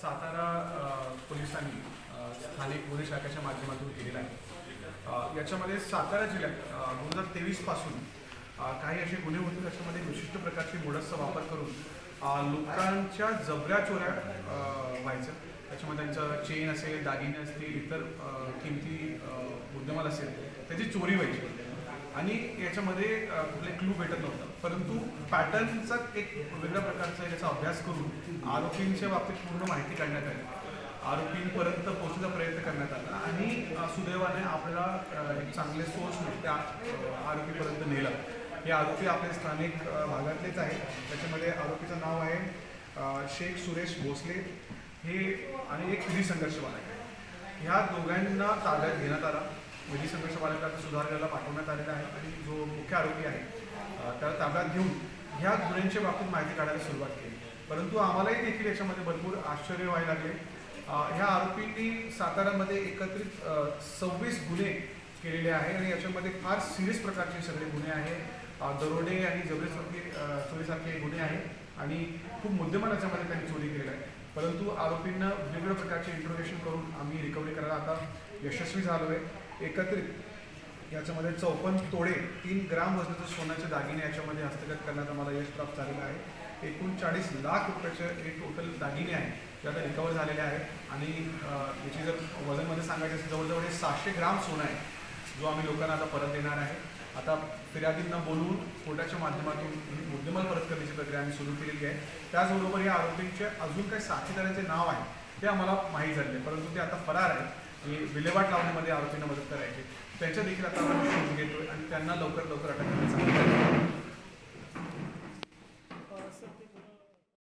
सातारा पोलिसांनी स्थानिक गुन्हे शाखेच्या माध्यमातून केलेला आहे. याच्यामध्ये सातारा जिल्ह्यात दोन हजार तेवीसपासून काही असे गुन्हे होते त्याच्यामध्ये विशिष्ट प्रकारची मोडसचा वापर करून लोकांच्या जबऱ्या चोऱ्या व्हायचं व्हायच्या. त्याच्यामध्ये त्यांचं चेन असेल दागिने असतील इतर किमती मुद्देमाल असेल त्याची चोरी व्हायची. आणि याच्यामध्ये कुठले क्लू भेटत नव्हतं. परंतु पॅटर्नचा एक वेगळ्या प्रकारचा याचा अभ्यास करून आरोपींच्या बाबतीत पूर्ण माहिती काढण्यात आली. आरोपींपर्यंत पोहोचण्याचा प्रयत्न करण्यात आला. आणि सुदैवाने आपल्याला एक चांगले सोर्स त्या आरोपीपर्यंत नेलं. हे आरोपी आपले स्थानिक भागातलेच आहेत. त्याच्यामध्ये आरोपीचं नाव आहे शेख सुरेश भोसले. हे आणि एक विधी संघर्षवाला आहे. ह्या दोघांना ताब्यात घेण्यात आला. विधी संघर्ष बालकांना सुधारण्याला पाठवण्यात आलेला आहे आणि जो मुख्य आरोपी आहे त्याला ताब्यात घेऊन ह्या गुन्ह्यांच्या बाबतीत माहिती काढायला सुरुवात केली. परंतु आम्हालाही देखील याच्यामध्ये भरपूर आश्चर्य व्हायला लागले. ह्या आरोपींनी साताऱ्यामध्ये एकत्रित सव्वीस गुन्हे केलेले आहे आणि याच्यामध्ये फार सिरियस प्रकारचे सगळे गुन्हे आहे दरोडे आणि जबरेसारखे चोरीसारखे गुन्हे आहेत आणि खूप मुद्देमाल याच्यामध्ये त्यांनी चोरी परंतु आरोपींना वेगवेगळ्या प्रकारचे इंट्रोगेशन करून आम्ही रिकव्हरी करायला आता यशस्वी झालो आहे एकत्रित याच्यामध्ये चौपन्न तोडे तीन ग्राम वजनाचे सोन्याचे दागिने याच्यामध्ये हस्तगत करण्यात आम्हाला यश प्राप्त झालेलं आहे. एकूण चाळीस लाख रुपयाचे हे टोटल दागिने आहेत ते आता रिकवर झालेले आहेत. आणि याची जर वजनमध्ये सांगायचं असेल जवळजवळ हे सहाशे ग्राम सोनं आहे जो आम्ही लोकांना आता परत देणार आहे. आता फिर्यादींना बोलवून कोर्टाच्या माध्यमातून मुद्देमाल परत करण्याची प्रक्रिया आम्ही सुरू केलेली आहे. त्याचबरोबर या आरोपींचे अजून काही साथीदारांचे नाव आहे ते आम्हाला माहीत झाले परंतु ते आता फरार आहेत. आणि विल्हेवाट लावण्यामध्ये आरोपींना मदत करायची त्यांच्या देखील आता आम्ही शोध घेतोय आणि त्यांना लवकर लवकर अटक करण्याचा